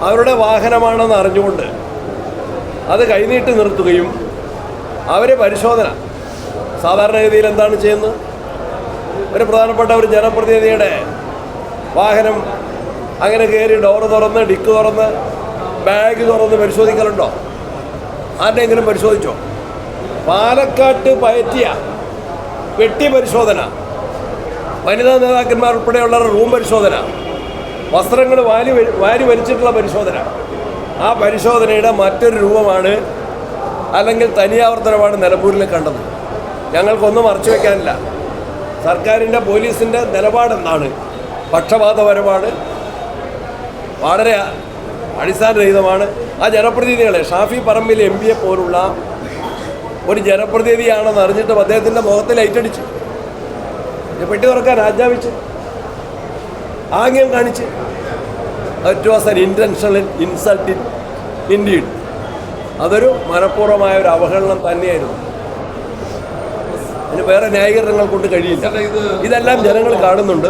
അവരുടെ വാഹനമാണെന്ന് അറിഞ്ഞുകൊണ്ട് അത് കൈനീട്ടി നിർത്തുകയും അവരെ പരിശോധന. സാധാരണ രീതിയിൽ എന്താണ് ചെയ്യുന്നത്? ഒരു പ്രധാനപ്പെട്ട ഒരു ജനപ്രതിനിധിയുടെ വാഹനം അങ്ങനെ കയറി ഡോറ് തുറന്ന് ഡിക്ക് തുറന്ന് ബാഗ് തുറന്ന് പരിശോധിക്കലുണ്ടോ? ആരുടെയെങ്കിലും പരിശോധിച്ചോ? പാലക്കാട്ട് പയറ്റിയ വെട്ടി പരിശോധന. വനിതാ നേതാക്കന്മാർ ഉൾപ്പെടെയുള്ള റൂം പരിശോധന. വസ്ത്രങ്ങൾ വാരി വാരി വലിച്ചിട്ടുള്ള പരിശോധന. ആ പരിശോധനയുടെ മറ്റൊരു രൂപമാണ് അല്ലെങ്കിൽ തനിയാവർത്തനമാണ് നിലമ്പൂരിൽ കണ്ടത്. ഞങ്ങൾക്കൊന്നും മറച്ചു വയ്ക്കാനില്ല സർക്കാരിന്റെ പോലീസിന്റെ നിലപാടെന്താണ്? പക്ഷപാതപരമാണ് വളരെ അടിസ്ഥാനരഹിതമാണ്. ആ ജനപ്രതിനിധികളെ ഷാഫി പറമ്പിൽ എം പിയെ പോലുള്ള ഒരു ജനപ്രതിനിധിയാണെന്ന് അറിഞ്ഞിട്ടും അദ്ദേഹത്തിന്റെ മുഖത്ത് ലൈറ്റടിച്ച്. പെട്ടി തുറക്കാൻ ആജ്ഞാപിച്ച് ആംഗ്യം കാണിച്ച് it was an intentional insult in indeed അതൊരു മനഃപൂർവമായ ഒരു അവഹേളനം തന്നെയായിരുന്നു. അതിന് വേറെ ന്യായീകരണങ്ങൾ കൊണ്ട് കഴിയില്ല. ഇതെല്ലാം ജനങ്ങൾ കാണുന്നുണ്ട്.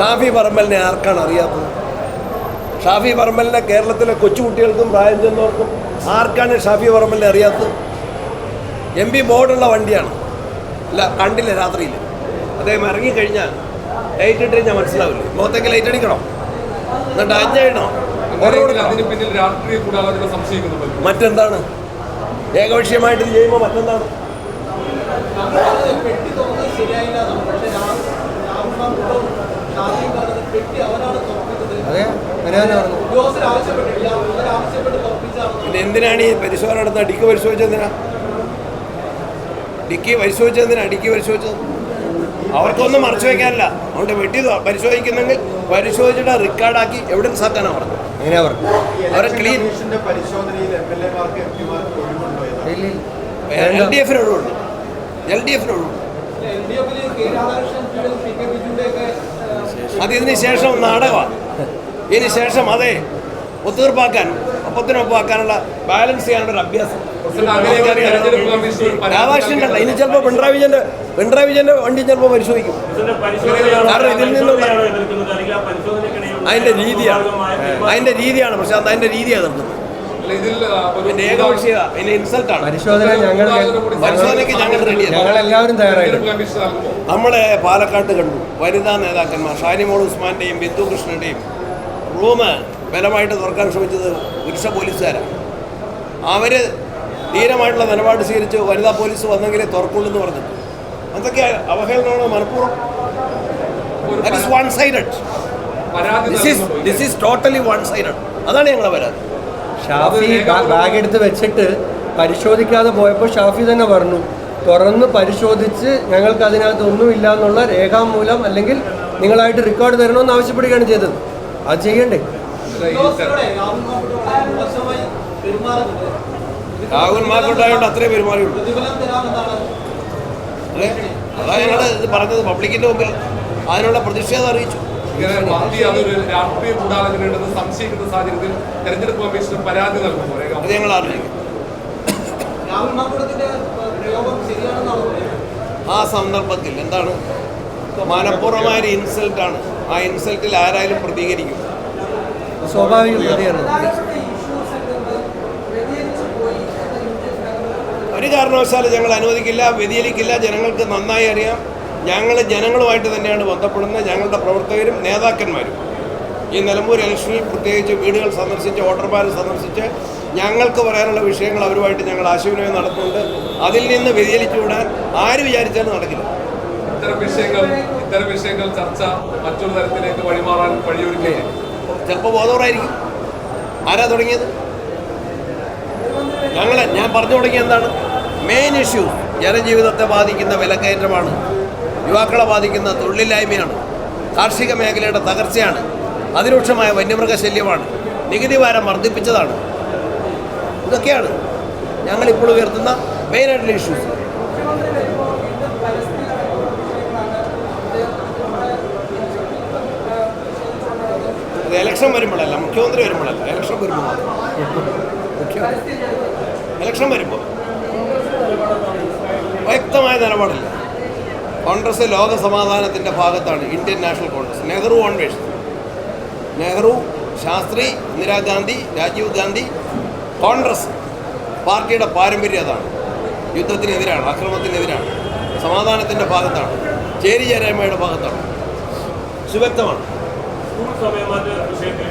ഷാഫി പറമ്പലിനെ ആർക്കാണ് അറിയാത്തത്? ഷാഫി പറമ്പലിനെ കേരളത്തിലെ കൊച്ചുകുട്ടികൾക്കും പ്രായം ചെന്നവർക്കും ആർക്കാണ് ഷാഫി പറമ്പലിനെ അറിയാത്തത്? എം പി ബോർഡുള്ള വണ്ടിയാണ്. അല്ല കണ്ടില്ല രാത്രിയിൽ അദ്ദേഹം ഇറങ്ങിക്കഴിഞ്ഞാൽ ലൈറ്റ് ഇട്ട് കഴിഞ്ഞാൽ മനസ്സിലാവില്ല? മുഖത്തേക്ക് ലൈറ്റ് അടിക്കണോ? എന്നിട്ട് കൂടാതെ മറ്റെന്താണ്? ഏകപക്ഷീയമായിട്ട് ഇത് ചെയ്യുമ്പോൾ മറ്റെന്താണ്? അതെ? പിന്നെ എന്തിനാണ് ഈ പരിശോധന നടത്തുന്നത്? ഡിക്കി പരിശോധിച്ചെന്തിനാ ഡിക്കി പരിശോധിച്ചെന്തിനാ ഡിക്കി പരിശോധിച്ചത്? അവർക്കൊന്നും മറച്ചു വയ്ക്കാനില്ല അതുകൊണ്ട് വെട്ടി പരിശോധിക്കുന്നെങ്കിൽ പരിശോധിച്ചിട്ട് റെക്കോർഡാക്കി എവിഡൻസ് ആക്കാനാണ് പറഞ്ഞത്. എങ്ങനെയാ പറഞ്ഞു അവരെ ക്ലീൻ എൽ ഒഴിവുണ്ടോ ഡി എഫിന് ഒഴിവുണ്ട്. എൽ ഡി എഫിന് ഒക്കെ അത് ഇതിന് ശേഷം നാടകമാണ് ഇതിന് ശേഷം അതെ ഒത്തീർപ്പാക്കാൻ ഒപ്പത്തിനൊപ്പാക്കാനുള്ള ബാലൻസ് ചെയ്യാനുള്ള ഒരു അഭ്യാസം രാധാകൃഷ്ണന്റെ അല്ല ഇനി ചിലപ്പോൾ പിണറായി വിജയന്റെ പിണറായി വിജയന്റെ വണ്ടി ചിലപ്പോൾ പരിശോധിക്കും. കാരണം ഇതിൽ നിന്നുള്ള അതിന്റെ രീതിയാണ്. അതിന്റെ രീതിയാണ് പക്ഷെ അത് അതിന്റെ രീതിയാണ് നടത്തുന്നത് അല്ല, ഇതിൽ ഒരു ഇതിന്റെ ഏകപക്ഷീയത പരിശോധന ഞങ്ങൾ പരിശോധനയ്ക്ക് ഞങ്ങൾ റെഡിയാണ് ഞങ്ങൾ എല്ലാവരും തയ്യാറായിട്ട് തെരഞ്ഞെടുപ്പ് കമ്മീഷൻ നൽകുമോ നമ്മളെ പാലക്കാട്ട് കണ്ടു. വനിതാ നേതാക്കന്മാർ ഷാനിമോൾ ഉസ്മാന്റെയും ബിന്ദു കൃഷ്ണന്റെയും റൂം ബലമായിട്ട് തുറക്കാൻ ശ്രമിച്ചത് പുരുഷ പോലീസുകാരാണ്. അവർ ധീരമായിട്ടുള്ള നിലപാട് സ്വീകരിച്ച് വനിതാ പോലീസ് വന്നെങ്കിലേ തുറക്കുള്ളൂ എന്ന് പറഞ്ഞു അതൊക്കെ അവഹേളനമാണ് മനഃപൂർവം. ദാറ്റ് വൺ സൈഡഡ് പരാതി this is this is totally one sided അതാണ് ഞങ്ങളെ പരാതി. ഷാഫി ബാഗ് എടുത്ത് വെച്ചിട്ട് പരിശോധിക്കാതെ പോയപ്പോൾ ഷാഫി തന്നെ പറഞ്ഞു തുറന്ന് പരിശോധിച്ച് ഞങ്ങൾക്ക് അതിനകത്ത് ഒന്നുമില്ല എന്നുള്ള രേഖാമൂലം അല്ലെങ്കിൽ നിങ്ങളായിട്ട് റെക്കോർഡ് തരണമെന്ന് ആവശ്യപ്പെടുകയാണ് ചെയ്തത്. അത് ചെയ്യണ്ടേ? രാഹുൽ മാർക്കുണ്ടായതുകൊണ്ട് അത്രേ പെരുമാറിയുള്ളൂ. അതാ ഞങ്ങൾ ഇത് പറഞ്ഞത് പബ്ലിക്കിന്റെ മുമ്പിൽ. അതിനുള്ള പ്രതിഷേധം അറിയിച്ചു. ഇങ്ങനെ പാർട്ടി അതൊരു രാഷ്ട്രീയ ഗൂഢാലോചനയുണ്ടെന്ന് സംശയിക്കുന്ന സാഹചര്യത്തിൽ തെരഞ്ഞെടുപ്പ് കമ്മീഷന് പരാതി നൽകുമോ രേഖ അത് ഞങ്ങൾ അറിയിക്കും. ആ സന്ദർഭത്തിൽ എന്താണ്? മനഃപൂർവമായ ഒരു ഇൻസൾട്ടാണ്. ആ ഇൻസൾട്ടിൽ ആരായാലും പ്രതികരിക്കും. സ്വാഭാവിക പ്രതികരണം ഒരു കാരണവശാലും ഞങ്ങൾ അനുവദിക്കില്ല വ്യതിചലിക്കില്ല. ജനങ്ങൾക്ക് നന്നായി അറിയാം. ഞങ്ങൾ ജനങ്ങളുമായിട്ട് തന്നെയാണ് ബന്ധപ്പെടുന്നത്. ഞങ്ങളുടെ പ്രവർത്തകരും നേതാക്കന്മാരും. ഈ നിലമ്പൂർ ഇലക്ഷനിൽ പ്രത്യേകിച്ച് വീടുകൾ സന്ദർശിച്ച് വോട്ടർമാർ സന്ദർശിച്ച് ഞങ്ങൾക്ക് പറയാനുള്ള വിഷയങ്ങൾ അവരുമായിട്ട് ഞങ്ങൾ ആശയവിനിമയം നടത്തുന്നുണ്ട്. അതിൽ നിന്ന് വ്യതിചലിച്ചു വിടാൻ ആര് വിചാരിച്ചാലും നടക്കില്ല. ഇത്തരം വിഷയങ്ങൾ ഇത്തരം വിഷയങ്ങൾ ചർച്ച മറ്റൊരു തരത്തിലേക്ക് വഴിമാറാൻ വഴിയൊരുക്കുകയും ചിലപ്പോൾ ബോധവറായിരിക്കും ആരാ തുടങ്ങിയത്? ഞങ്ങളെ ഞാൻ പറഞ്ഞു തുടങ്ങിയ എന്താണ്? മെയിൻ ഇഷ്യൂ ജനജീവിതത്തെ ബാധിക്കുന്ന വിലക്കയറ്റമാണ്. യുവാക്കളെ ബാധിക്കുന്ന തൊഴിലില്ലായ്മയാണ് കാർഷിക മേഖലയുടെ തകർച്ചയാണ്. അതിരൂക്ഷമായ വന്യമൃഗശല്യമാണ്. നികുതി ഭാരം വർദ്ധിപ്പിച്ചതാണ്. ഇതൊക്കെയാണ് ഞങ്ങളിപ്പോൾ ഉയർത്തുന്ന മെയിനായിട്ടുള്ള ഇഷ്യൂസ് ഇലക്ഷൻ വരുമ്പോഴല്ല മുഖ്യമന്ത്രി വരുമ്പോഴല്ല ഇലക്ഷൻ വരുമ്പോൾ എലക്ഷൻ വരുമ്പോൾ. വ്യക്തമായ നിലപാടില്ല. കോൺഗ്രസ് ലോക സമാധാനത്തിന്റെ ഭാഗത്താണ് ഇന്ത്യൻ നാഷണൽ കോൺഗ്രസ്. നെഹ്റു കോൺവേഷൻ നെഹ്റു ശാസ്ത്രി ഇന്ദിരാഗാന്ധി രാജീവ് ഗാന്ധി കോൺഗ്രസ് പാർട്ടിയുടെ പാരമ്പര്യം അതാണ്. യുദ്ധത്തിനെതിരാണ് അക്രമത്തിനെതിരാണ് സമാധാനത്തിന്റെ ഭാഗത്താണ് ചേരി ചേരായ്മയുടെ ഭാഗത്താണ്. സുവ്യക്തമാണ്. സമയമാറ്റ വിഷയത്തിൽ